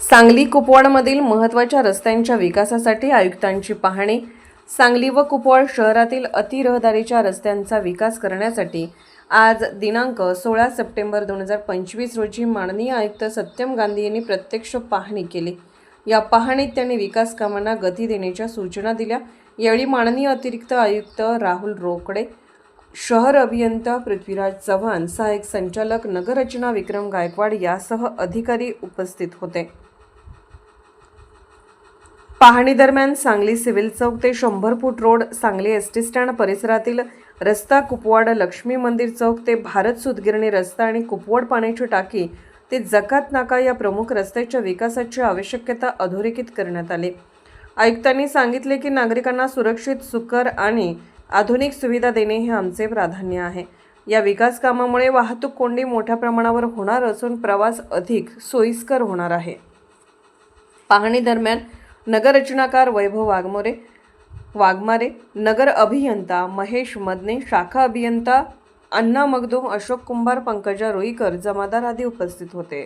सांगली कुपवाडमधील महत्त्वाच्या रस्त्यांच्या विकासासाठी आयुक्तांची पाहणी सांगली व कुपवाड शहरातील अतिरहदारीच्या रस्त्यांचा विकास करण्यासाठी आज दिनांक सोळा सप्टेंबर दोन हजार पंचवीस रोजी माननीय आयुक्त सत्यम गांधी यांनी प्रत्यक्ष पाहणी केली. या पाहणीत त्यांनी विकास कामांना गती देण्याच्या सूचना दिल्या. यावेळी माननीय अतिरिक्त आयुक्त राहुल रोकडे शहर अभियंता पृथ्वीराज चव्हाण सहाय्यक संचालक नगररचना विक्रम गायकवाड यासह अधिकारी उपस्थित होते. पाहणी दरम्यान सांगली सिव्हिल चौक ते शंभर foot road Sangli S T stand परिसरातील रस्ता कुपवाड लक्ष्मी मंदिर चौक ते भारत सुतगिरणी रस्ता आणि कुपवाड पाण्याची टाकी ते जकात नाका या प्रमुख रस्त्याच्या विकासाची आवश्यकता अधोरेखित करण्यात आली. आयुक्तांनी सांगितले की नागरिकांना सुरक्षित सुकर आणि आधुनिक सुविधा देणे हे आमचे प्राधान्य आहे. या विकास कामामुळे वाहतूक कोंडी मोठ्या प्रमाणावर होणार असून प्रवास अधिक सोयीस्कर होणार आहे. पाहणी दरम्यान नगररचनाकार वैभव वाघमोरे वाघमारे नगर अभियंता महेश मदने शाखा अभियंता अण्णा मगदूम अशोक कुंभार पंकजा रोईकर जमादार आदी उपस्थित होते.